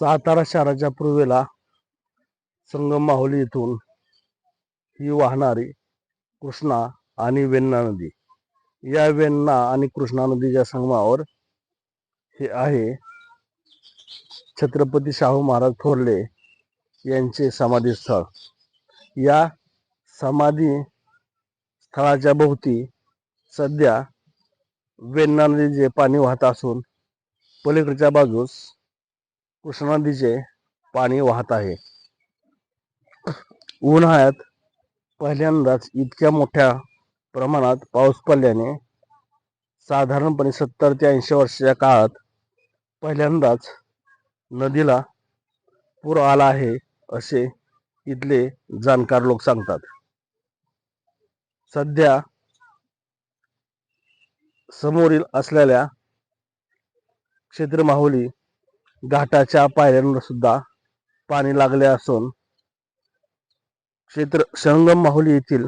सातारा शहराच्या पूर्वेला संगम माहुली येथून ही वाहणारी कृष्णा आणि वेण्णा नदी. या वेण्णा आणि कृष्णा नदीच्या संगमावर हे आहे छत्रपती शाहू महाराज थोरले यांचे समाधी स्थळ या समाधी स्थळाच्या भोवती सध्या वेण्णा नदीचे पाणी वाहत असून पलीकडच्या बाजूस कृष्णा नदीचे पाणी वाहत आहे. उन्हाळ्यात पहिल्यांदाच इतक्या मोठ्या प्रमाणात पाऊस पडल्याने साधारणपणे सत्तर ते ऐंशी वर्षाच्या काळात पहिल्यांदाच नदीला पूर आला आहे असे इथले जाणकार लोक सांगतात. सध्या समोरील असलेल्या क्षेत्र माहुली घाटाच्या पायऱ्यांवर सुद्धा पाणी लागले असून क्षेत्र संगम माहुली येथील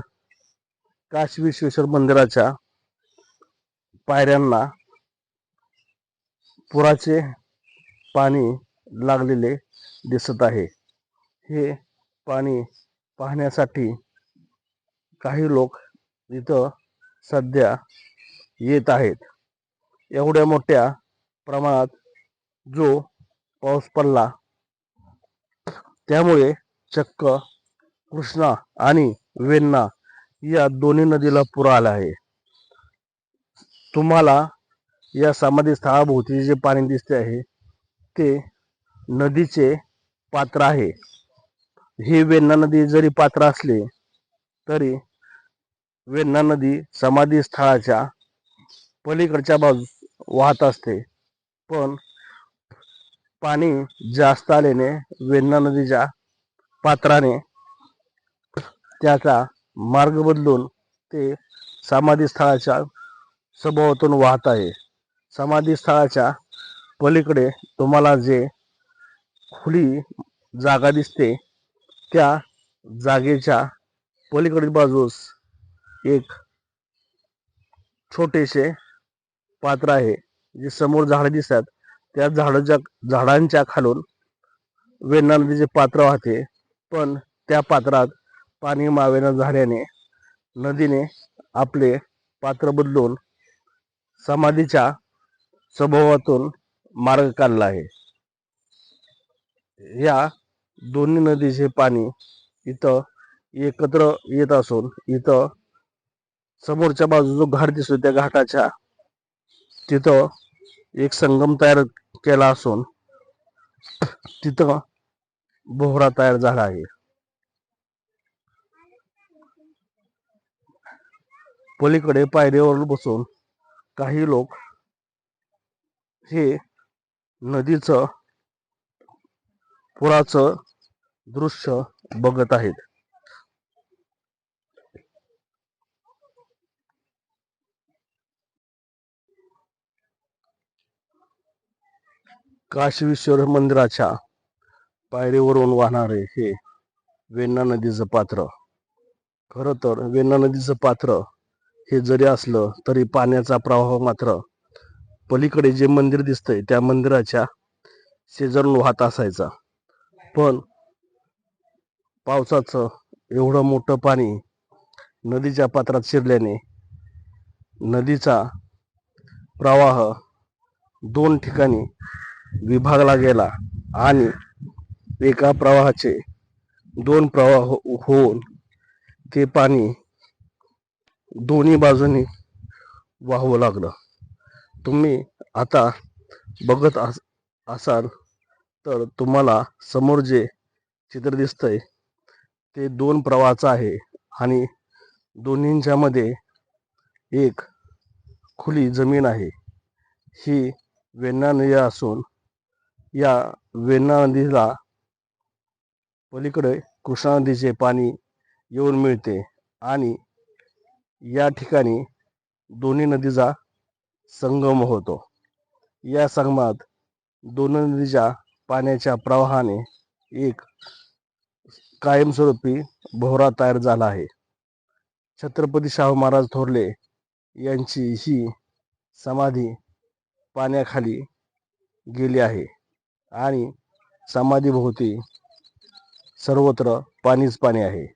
काशी विश्वेश्वर मंदिराच्या पायऱ्यांना पुराचे पाणी लागलेले दिसत आहे. हे पाणी पाहण्यासाठी काही लोक इथं सध्या येत आहेत. एवढ्या मोठ्या प्रमाणात जो पाऊस पडला. त्यामुळे चक्क कृष्णा आणि वेन्ना या दोन्ही नदीला पूर आला आहे. तुम्हाला या समाधी स्थळाभोवती जे पाणी दिसते आहे ते नदीचे पात्र आहे. ही वेन्ना नदी जरी पात्र असले तरी वेन्ना नदी समाधी स्थळाच्या पलीकडच्या बाजूस वाहत असते. पण पाणी जास्त आल्याने वेण्णा नदीच्या पात्राने त्याचा मार्ग बदलून ते समाधी स्थळाच्या सभोवतून वाहत आहे. समाधी स्थळाच्या पलीकडे तुम्हाला जे खुली जागा दिसते त्या जागेच्या पलीकडील बाजूस एक छोटेसे पात्र आहे जे समोर झाडे दिसतात. त्या झाडाच्या झाडांच्या खालून वेण्णा नदीचे पात्र वाहते. पण त्या पात्रात पाणी मावेना झाल्याने नदीने आपले पात्र बदलून समाधीच्या स्वभावातून मार्ग काढला आहे. या दोन्ही नदीचे पाणी इथं एकत्र येत असून इथं समोरच्या बाजू जो घाट दिसतो त्या घाटाच्या. तिथं एक संगम तयार केला असून तिथं बोहरा तयार झाला आहे. पलीकडे पायरीवर बसून काही लोक हे नदीचं पुराचं दृश्य बघत आहेत. काशी मंदिराच्या पायरीवरून वाहणारे हे वेण्णा नदीचं पात्र. खरं तर वेण्णा नदीचं पात्र हे जरी असलं तरी पाण्याचा प्रवाह मात्र पलीकडे जे मंदिर दिसतंय त्या मंदिराच्या शेजारून वाहत असायचा. पण पावसाचं एवढं मोठं पाणी नदीच्या पात्रात शिरल्याने नदीचा प्रवाह दोन ठिकाणी विभागला गेला आणि एका प्रवाहाचे दोन प्रवाह हो- होऊन ते पाणी दोन्ही बाजूनी वाहू लागलं. तुम्ही आता बघत अस असाल तर तुम्हाला समोर जे चित्र दिसतंय ते दोन प्रवाहाचं आहे आणि दोन्हींच्या मध्ये एक खुली जमीन आहे. ही वेण्णा नदी असून या वेणा नदीला पलीकडे कृष्णा नदीचे पाणी येऊन मिळते आणि या ठिकाणी दोन्ही नदीचा संगम होतो. या संगमात दोन नदीच्या पाण्याच्या प्रवाहाने एक कायमस्वरूपी भोवरा तयार झाला आहे. छत्रपती शाहू महाराज थोरले यांची ही समाधी पाण्याखाली गेली आहे. आणि समाधीभोवती सर्वत्र पाणीच पाणी आहे.